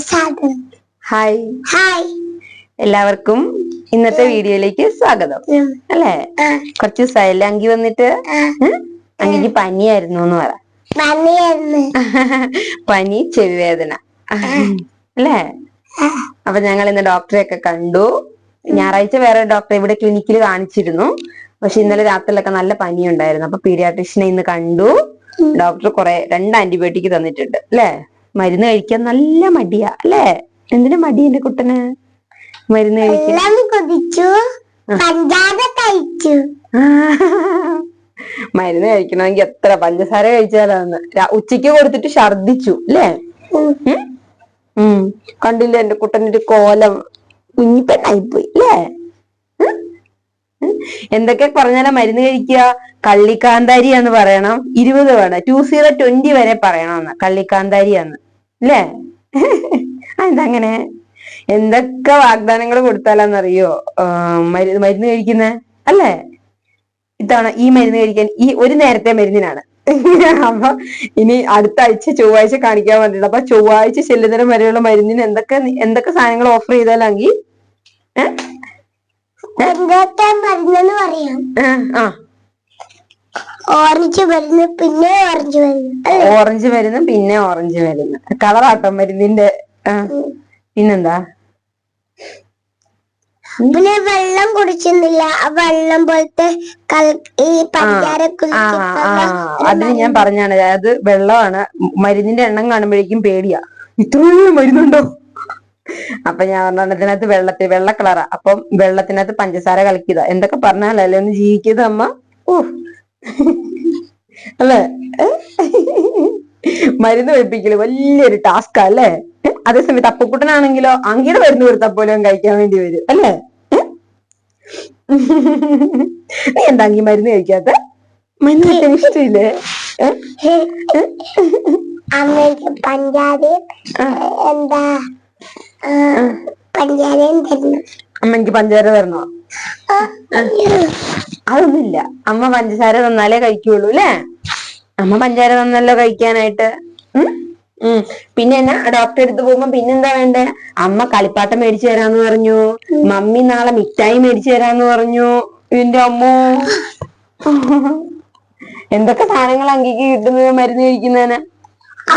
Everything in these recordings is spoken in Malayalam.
ഹായ് ഹായ് എല്ലാവർക്കും ഇന്നത്തെ വീഡിയോയിലേക്ക് സ്വാഗതം. അല്ലേ? കുറച്ച് ദിവസമായില്ലേ അങ്കി വന്നിട്ട് അങ്കിക്ക് പനിയായിരുന്നു എന്ന് പറ. പനി ചെവി വേദന. അല്ലേ? അപ്പൊ ഞങ്ങൾ ഇന്ന് ഡോക്ടറെ ഒക്കെ കണ്ടു. ഞായറാഴ്ച വേറെ ഡോക്ടറെ ഇവിടെ ക്ലിനിക്കിൽ കാണിച്ചിരുന്നു. പക്ഷെ ഇന്നലെ രാത്രിയിലൊക്കെ നല്ല പനി ഉണ്ടായിരുന്നു അപ്പൊ പീഡിയാട്രിഷ്യനെ ഇന്ന് കണ്ടു. ഡോക്ടർ കുറെ രണ്ട് ആന്റിബയോട്ടിക് തന്നിട്ടുണ്ട്. അല്ലേ? മരുന്ന് കഴിക്കാൻ നല്ല മടിയാ അല്ലേ? എന്തിനു മടി എന്റെ കുട്ടന്? മരുന്ന് കഴിക്കാൻ. പഞ്ചാര കഴിച്ചു. മരുന്ന് കഴിക്കണമെങ്കിൽ എത്ര പഞ്ചസാര കഴിച്ചാലാന്ന്. ഉച്ചയ്ക്ക് കൊടുത്തിട്ട് ഛർദിച്ചു അല്ലേ? കണ്ടില്ല എന്റെ കുട്ടനൊരു കോലം കുഞ്ഞിപ്പെണ്ണായിപ്പോയി അല്ലേ. എന്തൊക്കെ പറഞ്ഞാലും മരുന്ന് കഴിക്കുക. കള്ളിക്കാന്താരി എന്ന് പറയണം. ഇരുപത് വേണം. ടു സീറോ ട്വന്റി വരെ പറയണമെന്ന്. കള്ളിക്കാന്താരിയാന്ന്. അല്ലേ? അതങ്ങനെ എന്തൊക്കെ വാഗ്ദാനങ്ങൾ കൊടുത്താലാന്നറിയോ? മരു മരുന്ന് കഴിക്കുന്ന? അല്ലേ? ഇത്തവണ ഈ മരുന്ന് കഴിക്കാൻ ഈ ഒരു നേരത്തെ മരുന്നിനാണ്. അപ്പൊ ഇനി അടുത്ത ആഴ്ച ചൊവ്വാഴ്ച കാണിക്കാൻ വേണ്ടിട്ട്. അപ്പൊ ചൊവ്വാഴ്ച ചെല്ലുന്നതിന് വരെയുള്ള മരുന്നിന് എന്തൊക്കെ എന്തൊക്കെ സാധനങ്ങൾ ഓഫർ ചെയ്താലാണെങ്കിൽ എന്തൊക്കെ മരുന്നെന്ന് പറയാം. ആ ഓറഞ്ച് മരുന്ന് പിന്നെ ഓറഞ്ച് മരുന്ന്. ഓറഞ്ച് മരുന്ന് പിന്നെ ഓറഞ്ച് മരുന്ന്. കളറാട്ടോ മരുന്നിന്റെ. പിന്നെന്താ? പിന്നെ വെള്ളം കുടിച്ചിരുന്നില്ല. ആ വെള്ളം പോലത്തെ അത് ഈ പഞ്ചാര ഞാൻ പറഞ്ഞാണ് അതായത് വെള്ളമാണ് മരുന്നിന്റെ എണ്ണം കാണുമ്പോഴേക്കും പേടിയാ. ഇത്രയും മരുന്നുണ്ടോ? അപ്പൊ ഞാൻ പറഞ്ഞ ഇതിനകത്ത് വെള്ളത്തിൽ വെള്ള കളറാ അപ്പം വെള്ളത്തിനകത്ത് പഞ്ചസാര കലക്കിയതാ. എന്തൊക്കെ പറഞ്ഞാലല്ലേ ഒന്ന് ജീവിക്കുന്നത് അമ്മ. ഓ അല്ലേ? മരുന്ന് വെപ്പിക്കൽ വലിയൊരു ടാസ്കാ അല്ലേ? അതേസമയത്ത് അപ്പക്കുട്ടനാണെങ്കിലോ അങ്ങയുടെ മരുന്ന് കൊടുത്താൽ പോലും കഴിക്കാൻ വേണ്ടി വരും അല്ലേ? നീ എന്താ അങ്കി മരുന്ന് കഴിക്കാത്ത? മരുന്ന് കഴിക്കാൻ ഇഷ്ടമില്ലേ? അമ്മയ്ക്ക് പഞ്ചാരയും എന്താ? പഞ്ചാരയും തരണം അമ്മ എനിക്ക് പഞ്ചസാര തരണോ. അതൊന്നുമില്ല. അമ്മ പഞ്ചസാര തന്നാലേ കഴിക്കുള്ളൂ അല്ലേ? അമ്മ പഞ്ചസാര തന്നല്ലോ കഴിക്കാനായിട്ട്. പിന്നെ എന്നാ ഡോക്ടറെ അടുത്ത് പോകുമ്പോ പിന്നെന്താ വേണ്ടേ? അമ്മ കളിപ്പാട്ടം മേടിച്ചു തരാന്ന് പറഞ്ഞു. മമ്മി നാളെ മിഠായി മേടിച്ചു തരാന്ന് പറഞ്ഞു. എന്റെ അമ്മോ. എന്തൊക്കെ സാധനങ്ങൾ അങ്കിക്ക് കിട്ടുന്നത് മരുന്ന് കഴിക്കുന്നതിന്?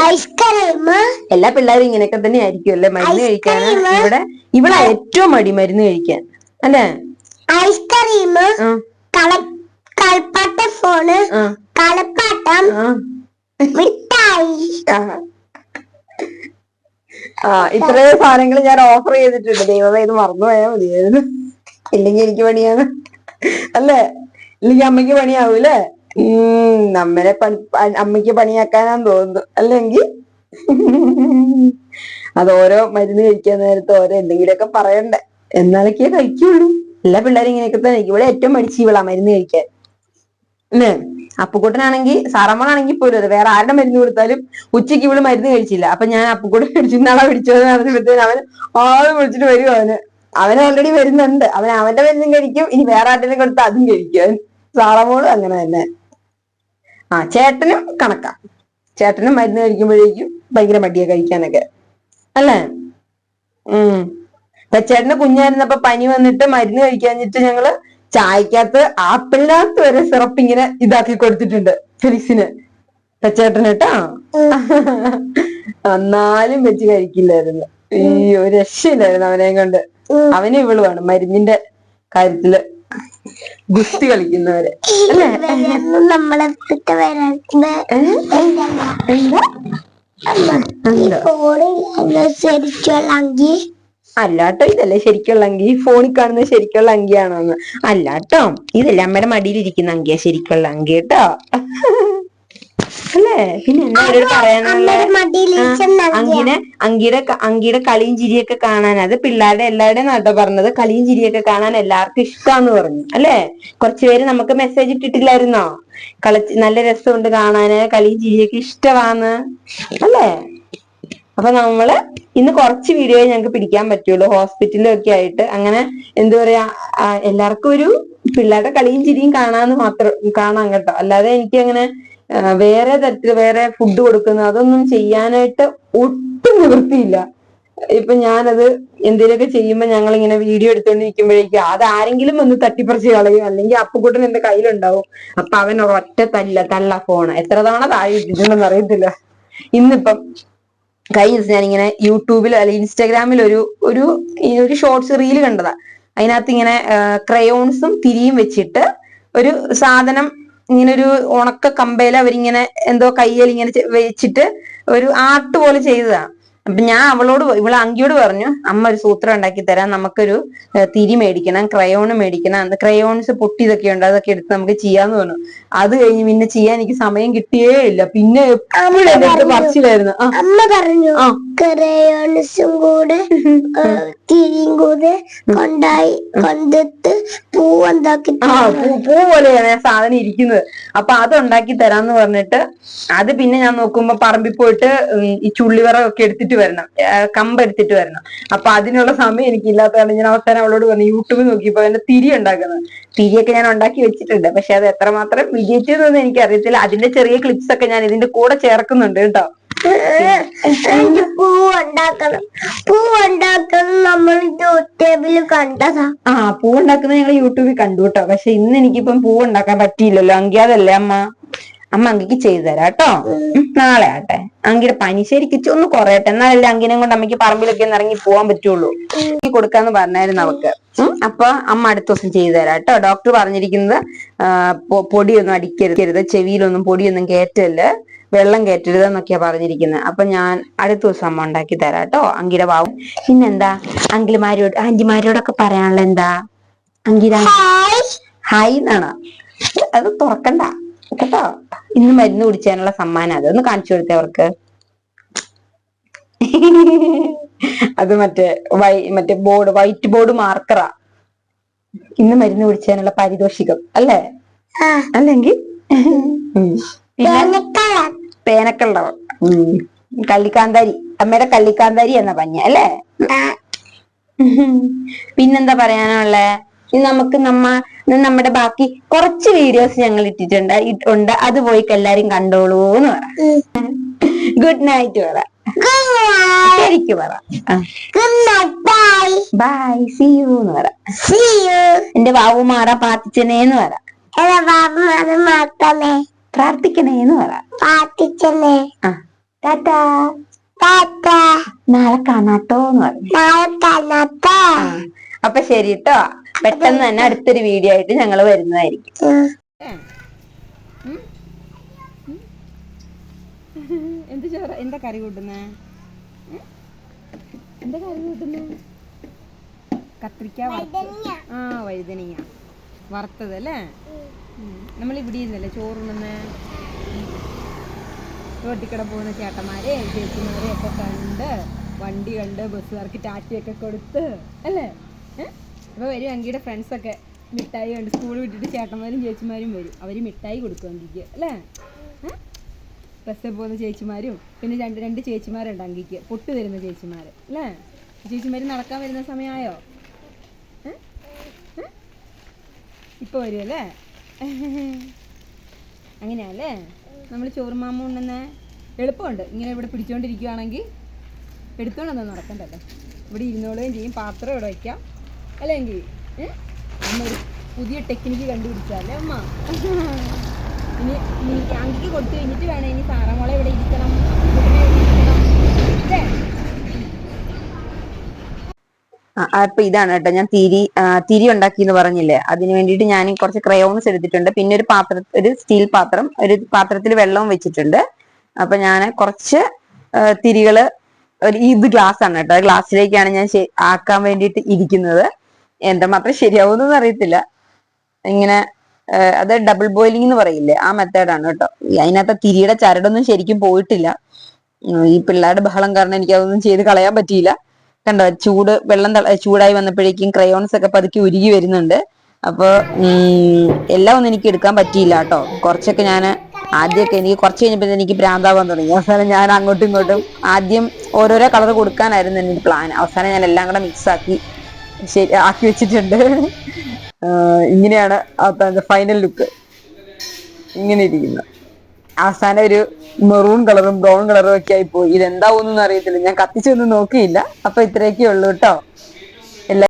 ഐസ്ക്രീം എല്ലാ പിള്ളേരും ഇങ്ങനെയൊക്കെ തന്നെ ആയിരിക്കും അല്ലെ? മരുന്ന് കഴിക്കാൻ. ഇവിടെ ഇവിടെ ഏറ്റവും മടി മരുന്ന് കഴിക്കാൻ. അല്ലേ? ഐസ്ക്രീം കളിപ്പാട്ട ഫോണ് കളിപ്പാട്ടം. മിഠായി. ആ. ഇത്രയും സാധനങ്ങൾ ഞാൻ ഓഫർ ചെയ്തിട്ടുണ്ട്. ദൈവമേ ഇത് മറന്നുപോയാ മതിയായിരുന്നു. ഇല്ലെങ്കിൽ എനിക്ക് പണിയാണ്. അല്ലേ? ഇല്ലെങ്കിൽ അമ്മയ്ക്ക് പണിയാവൂലേ നമ്മനെ പണി അമ്മയ്ക്ക് പണിയാക്കാനാന്ന് തോന്നുന്നു. അല്ലെങ്കിൽ അത് ഓരോ മരുന്ന് കഴിക്കാൻ നേരത്ത് ഓരോ എന്തെങ്കിലുമൊക്കെ പറയണ്ടേ. എന്നാലൊക്കെ കഴിക്കുള്ളൂ. എല്ലാ പിള്ളേരും ഇങ്ങനെയൊക്കെ തന്നെ. ഇവിടെ ഏറ്റവും മടിച്ച് ഇവളാ മരുന്ന് കഴിക്കാൻ. അല്ലേ അപ്പുക്കുട്ടനാണെങ്കിൽ സാറമ്മളാണെങ്കിൽ പോലും വേറെ ആരുടെ മരുന്ന് കൊടുത്താലും ഉച്ചയ്ക്ക് ഇവൾ മരുന്ന് കഴിച്ചില്ല. അപ്പൊ ഞാൻ അപ്പുക്കുട്ടൻ മേടിച്ചു നാളെ പിടിച്ചോന്ന് പറഞ്ഞപ്പോഴത്തേന് അവൻ ആൾ വിളിച്ചിട്ട് വരും അവന്. അവൻ ഓൾറെഡി വരുന്നുണ്ട്. അവൻ അവന്റെ മരുന്നും കഴിക്കും. ഇനി വേറെ ആരുടെ കൊടുത്ത് അതും കഴിക്കും. സാറമ്മോളും അങ്ങനെ തന്നെ. ആ ചേട്ടനും കണക്കാ. ചേട്ടനും മരുന്ന് കഴിക്കുമ്പോഴേക്കും ഭയങ്കര മടിയാ കഴിക്കാനൊക്കെ. അല്ലേ? ഉം. ചേട്ടന് കുഞ്ഞായിരുന്നപ്പോ പനി വന്നിട്ട് മരുന്ന് കഴിക്കാഞ്ഞിട്ട് ഞങ്ങൾ ചായക്കകത്ത് ആപ്പിളിനകത്ത് വരെ സിറപ്പ് ഇങ്ങനെ ഇതാക്കി കൊടുത്തിട്ടുണ്ട് ഫിലിക്സിന്. ചേട്ടന് കേട്ടാ? എന്നാലും വെച്ച് കഴിക്കില്ലായിരുന്നു. ഈ ഒരു രക്ഷയില്ലായിരുന്നു അവനെയും കൊണ്ട്. അവന് ഇവളുമാണ് മരുന്നിന്റെ കാര്യത്തിൽ. ഗുസ്തി കളിക്കുന്നവര്. അല്ലേ? നമ്മളെ അല്ലാട്ടോ ഇതല്ലേ ശരിക്കുള്ള അങ്കി. ഫോണിൽ കാണുന്ന ശരിക്കുള്ള അങ്കിയാണോന്ന്. അല്ലാട്ടോ ഇതല്ലേ അമ്മയുടെ മടിയിലിരിക്കുന്ന അങ്കിയാ ശരിക്കുള്ള അങ്കി കേട്ടോ. അല്ലേ? പിന്നെ എന്താ അവരോട് പറയാനുള്ള അങ്കിനെ അങ്കിയുടെ അങ്കിയുടെ കളിയും ചിരിയൊക്കെ കാണാൻ അത് പിള്ളേരുടെ എല്ലാവരുടെയും നാട്ടോ പറഞ്ഞത് കളിയും ചിരിയൊക്കെ കാണാൻ എല്ലാവർക്കും ഇഷ്ടാന്ന് പറഞ്ഞു അല്ലേ? കുറച്ചുപേര് നമുക്ക് മെസ്സേജ് ഇട്ടിട്ടില്ലായിരുന്നോ? കളിച്ച് നല്ല രസമുണ്ട് കാണാന് കളിയും ചിരിയൊക്കെ ഇഷ്ടമാന്ന് അല്ലേ? അപ്പൊ നമ്മൾ ഇന്ന് കുറച്ച് വീഡിയോ ഞങ്ങൾക്ക് പിടിക്കാൻ പറ്റുള്ളൂ. ഹോസ്പിറ്റലിലൊക്കെ ആയിട്ട്. അങ്ങനെ എന്താ പറയാ എല്ലാവർക്കും ഒരു പിള്ളേരുടെ കളിയും ചിരിയും കാണാന്ന് മാത്രം കാണാം കേട്ടോ. അല്ലാതെ എനിക്ക് അങ്ങനെ വേറെ തരത്തിൽ വേറെ ഫുഡ് കൊടുക്കുന്ന. അതൊന്നും ചെയ്യാനായിട്ട് ഒട്ടും നിവൃത്തിയില്ല. ഇപ്പൊ ഞാനത് എന്തെങ്കിലുമൊക്കെ ചെയ്യുമ്പോ ഞങ്ങൾ ഇങ്ങനെ വീഡിയോ എടുത്തോണ്ടിരിക്കുമ്പോഴേക്കും അത് ആരെങ്കിലും ഒന്ന് തട്ടിപ്പറിച്ച് കളയും. അല്ലെങ്കിൽ അപ്പുക്കുട്ടൻ എന്റെ കയ്യിലുണ്ടാവും. അപ്പൊ അവൻ ഒറ്റ തല്ല തള്ള ഫോണ് എത്ര തവണ താഴെ ഇട്ടിട്ടുണ്ടെന്ന് അറിയത്തില്ല. ഇന്നിപ്പം കഴിഞ്ഞ ദിവസം ഞാനിങ്ങനെ യൂട്യൂബിൽ അല്ലെങ്കിൽ ഇൻസ്റ്റാഗ്രാമിൽ ഒരു ഒരു ഒരു ഷോർട്സ് റീൽ കണ്ടതാ. അതിനകത്ത് ഇങ്ങനെ ക്രയോൺസും തിരിയും വെച്ചിട്ട് ഒരു സാധനം ഇങ്ങനെ ഒരു ഉണക്ക കമ്പയിൽ അവരിങ്ങനെ എന്തോ കയ്യിൽ ഇങ്ങനെ വെച്ചിട്ട് ഒരു ആർട്ട് പോലെ ചെയ്തതാ. അപ്പൊ ഞാൻ അവളോട് ഇവൾ അങ്കിയോട് പറഞ്ഞു അമ്മ ഒരു സൂത്രം ഉണ്ടാക്കി തരാം നമുക്കൊരു തിരി മേടിക്കണം ക്രയോൺ മേടിക്കണം ക്രയോൺസ് പൊട്ടിയതൊക്കെ ഉണ്ട് അതൊക്കെ എടുത്ത് നമുക്ക് ചെയ്യാന്ന് പറഞ്ഞു. അത് കഴിഞ്ഞ് പിന്നെ ചെയ്യാൻ എനിക്ക് സമയം കിട്ടിയേ ഇല്ല. പിന്നെ എപ്പോഴും എന്റെ അടുത്ത് പറച്ചിലായിരുന്നു. അമ്മ പറഞ്ഞു ക്രയോൺസും കൂടെ തിരിയും കൂടെ കൊണ്ടായി കൊണ്ടിട്ട് പൂവുണ്ടാക്കി ആ പൂ പൂ പോലെയാണ് ആ സാധനം ഇരിക്കുന്നത്. അപ്പൊ അത് ഉണ്ടാക്കി തരാന്ന് പറഞ്ഞിട്ട് അത് പിന്നെ ഞാൻ നോക്കുമ്പോ പറമ്പിൽ പോയിട്ട് ഈ ഈ ചുള്ളിവറൊക്കെ എടുത്തിട്ട് വരണം. ആ, കമ്പ് എടുത്തിട്ട് വരണം. അപ്പൊ അതിനുള്ള സമയം എനിക്ക് ഇല്ലാത്തതാണ് ഞാൻ അവസാനം അവളോട് പറഞ്ഞു യൂട്യൂബ് നോക്കിയപ്പോ എന്റെ തിരി ഉണ്ടാക്കുന്നത്. തിരിയൊക്കെ ഞാൻ ഉണ്ടാക്കി വെച്ചിട്ടുണ്ട്. പക്ഷെ അത് എത്രമാത്രം വിജയിച്ചതെന്ന് എനിക്ക് അറിയത്തില്ല അതിന്റെ ചെറിയ ക്ലിപ്സ് ഒക്കെ ഞാൻ ഇതിന്റെ കൂടെ ചേർക്കുന്നുണ്ട് കേട്ടോ. എനിക്ക് പൂവ് ഉണ്ടാക്കണം. പൂവ് ഉണ്ടാക്കണം നമ്മൾ യൂട്യൂബിൽ കണ്ടതാ. ആ പൂ ഉണ്ടാക്കുന്നത് ഞങ്ങൾ യൂട്യൂബിൽ കണ്ടു കേട്ടോ. പക്ഷെ ഇന്ന് എനിക്കിപ്പം പൂ ഉണ്ടാക്കാൻ പറ്റിയില്ലല്ലോ. അങ്കിയാതല്ലേ അമ്മ? അമ്മ അങ്കിക്ക് ചെയ്തു തരാം കേട്ടോ. നാളെ ആട്ടെ. അങ്കിയുടെ പനി ശരിക്കും ഒന്ന് കുറയട്ടെ. എന്നാലല്ലേ അങ്കിനെ കൊണ്ട് അമ്മയ്ക്ക് പറമ്പിലൊക്കെ ഒന്ന് ഇറങ്ങി പോവാൻ പറ്റുള്ളൂ. കൊടുക്കാന്ന് പറഞ്ഞായിരുന്നു അവക്ക്. അപ്പൊ അമ്മ അടുത്ത ദിവസം ചെയ്തു തരാം കേട്ടോ. ഡോക്ടർ പറഞ്ഞിരിക്കുന്നത് പൊടിയൊന്നും അടിക്കരുത്. ചെവിയിലൊന്നും പൊടിയൊന്നും കയറ്റൽ വെള്ളം കയറ്റരുത് എന്നൊക്കെയാ പറഞ്ഞിരിക്കുന്നത് അപ്പൊ ഞാൻ അടുത്ത ദിവസം അമ്മ ഉണ്ടാക്കി തരാം കേട്ടോ. അങ്കിയുടെ വാവും. പിന്നെന്താ? അങ്കിമാരോട് ആന്റിമാരോടൊക്കെ പറയാനുള്ള എന്താ അങ്കിരാ ഹായ് എന്നാണ്. അത് തുറക്കണ്ട. കേട്ടോ? ഇന്ന് മരുന്ന് കുടിച്ചാനുള്ള സമ്മാനം. അത് ഒന്ന് കാണിച്ചു കൊടുത്തേ അവർക്ക്. അത് മറ്റേ വൈ മറ്റേ ബോർഡ് വൈറ്റ് ബോർഡ് മാർക്കറാ. ഇന്ന് മരുന്ന് കുടിച്ചാനുള്ള പാരിതോഷികം. അല്ലേ? അല്ലെങ്കിൽ? പേനക്കള്ളവ കള്ളിക്കാന്താരി. അമ്മയുടെ കള്ളിക്കാന്താരി എന്ന പഞ്ഞ അല്ലേ? പിന്നെന്താ പറയാനുള്ളേ? നമുക്ക് നമ്മ നമ്മുടെ ബാക്കി കുറച്ച് വീഡിയോസ് ഞങ്ങൾ ഇട്ടിട്ടുണ്ട്. ഉണ്ട്. അത് പോയി എല്ലാരും കണ്ടോളൂ എന്ന് പറ. ഗുഡ് നൈറ്റ് പറ. ശരിക്ക് പറ. ബൈ സി യു എന്ന് പറ. എന്റെ വാവു മാറ പാത്തിച്ചനേന്ന് പറ. മാത്രമേ. പ്രാർത്ഥിക്കണേന്ന് പറ. പാട്ടിച്ചനെ ആ. ടാറ്റാ. നാളെ കാണാട്ടോ എന്ന് പറഞ്ഞു നാളെ കാണാട്ടോ അപ്പൊ ശരി കേട്ടോ പെട്ടെന്ന് തന്നെ അടുത്തൊരു വീഡിയോ ആയിട്ട് ഞങ്ങൾ വരുന്നതായിരിക്കും. എന്ത് ചോറ? എന്താ കറി കൂട്ടുന്നേ? എന്താ കറി കൂട്ടുന്നേ? കത്രിക്ക വറുത്തത്. ആ വഴുതനങ്ങ. വറുത്തത് അല്ലേ? നമ്മൾ ഇവിടെ ഇരുന്നല്ലേ ചോറുണ്ണുന്നേ? റോട്ടിക്കട പോകുന്ന ചേട്ടന്മാരെ ചേച്ചിമാരെ ഒക്കെ കണ്ട് വണ്ടി കണ്ട് ബസ്സുകാർക്ക് ടാറ്റയൊക്കെ കൊടുത്ത് അല്ലേ? അപ്പോൾ വരും അങ്കിയുടെ ഫ്രണ്ട്സൊക്കെ മിഠായി കണ്ട് സ്കൂൾ വിട്ടിട്ട് ചേട്ടന്മാരും ചേച്ചിമാരും വരും. അവർ മിഠായി കൊടുക്കും അങ്കിക്ക് അല്ലേ ബസ്സിൽ പോകുന്ന ചേച്ചിമാരും പിന്നെ രണ്ട് രണ്ട് ചേച്ചിമാരുണ്ട് അങ്കിക്ക്. പൊട്ട് തരുന്ന ചേച്ചിമാർ അല്ലേ? ചേച്ചിമാർ നടക്കാൻ വരുന്ന സമയമായോ? ഇപ്പോൾ വരുമല്ലേ അങ്ങനെയല്ലേ നമ്മൾ ചോറുമാമ ഉണ്ടെന്ന് എളുപ്പമുണ്ട്. ഇങ്ങനെ ഇവിടെ പിടിച്ചോണ്ടിരിക്കുവാണെങ്കിൽ എടുത്തോണ്ടൊന്നും നടക്കണ്ടല്ലേ. ഇവിടെ ഇരുന്നോളുകയും ചെയ്യും. പാത്രം ഇവിടെ വയ്ക്കാം അല്ലെങ്കിൽ അമ്മ പുതിയ ടെക്നിക്ക് കണ്ടുപിടിച്ചാലേ അമ്മ? ഇനി നീ അങ്കിക്ക് കൊടുത്തു കഴിഞ്ഞിട്ട് വേണം ഇനി സാറമോളെ ഇവിടെ ഇരിക്കണം. അപ്പൊ ഇതാണ് കേട്ടോ. ഞാൻ തിരി തിരി ഉണ്ടാക്കി എന്ന് പറഞ്ഞില്ലേ? അതിന് വേണ്ടിയിട്ട് ഞാൻ കുറച്ച് ക്രയോൺസ് എടുത്തിട്ടുണ്ട്. പിന്നെ ഒരു പാത്ര ഒരു സ്റ്റീൽ പാത്രം ഒരു പാത്രത്തിൽ വെള്ളവും വെച്ചിട്ടുണ്ട്. അപ്പൊ ഞാൻ കുറച്ച് തിരികൾ ഒരു ഇത് ഗ്ലാസ് ആണ് കേട്ടോ. ഗ്ലാസ്സിലേക്കാണ് ഞാൻ ആക്കാൻ വേണ്ടിയിട്ട് ഇരിക്കുന്നത്. എന്തുമാത്രം ശരിയാവുമെന്നൊന്നും അറിയത്തില്ല. ഇങ്ങനെ അത് ഡബിൾ ബോയിലിംഗ് എന്ന് പറയില്ലേ ആ മെത്തേഡാണ് കേട്ടോ. അതിനകത്ത് തിരിയുടെ ചരടൊന്നും ശരിക്കും പോയിട്ടില്ല. ഈ പിള്ളേരുടെ ബഹളം കാരണം എനിക്ക് അതൊന്നും ചെയ്ത് കളയാൻ പറ്റിയില്ല. കണ്ടോ ചൂട് വെള്ളം ചൂടായി വന്നപ്പോഴേക്കും ക്രയോൺസ് ഒക്കെ പതുക്കി ഉരുകി വരുന്നുണ്ട്. അപ്പോൾ എല്ലാം ഒന്നും എനിക്ക് എടുക്കാൻ പറ്റിയില്ല കേട്ടോ. കുറച്ചൊക്കെ ഞാൻ ആദ്യമൊക്കെ എനിക്ക് കുറച്ച് കഴിഞ്ഞപ്പോൾ എനിക്ക് ഭ്രാന്താവാൻ തുടങ്ങി. അവസാനം ഞാൻ അങ്ങോട്ടും ഇങ്ങോട്ടും ആദ്യം ഓരോരോ കളർ കൊടുക്കാനായിരുന്നു എന്റെ പ്ലാൻ അവസാനം ഞാൻ എല്ലാം കൂടെ മിക്സ് ആക്കി ശരി ആക്കി വെച്ചിട്ടുണ്ട്. ഇങ്ങനെയാണ് ഫൈനൽ ലുക്ക് ഇങ്ങനെ ഇരിക്കുന്നത് അവസാനം ഒരു മെറൂൺ കളറും ബ്രൗൺ കളറും ഒക്കെ ആയി പോയി. ഇതെന്താവുന്നൊന്നും അറിയത്തില്ല. ഞാൻ കത്തിച്ചൊന്നും നോക്കിയില്ല. അപ്പൊ ഇത്രയൊക്കെ ഉള്ളൂ കേട്ടോ.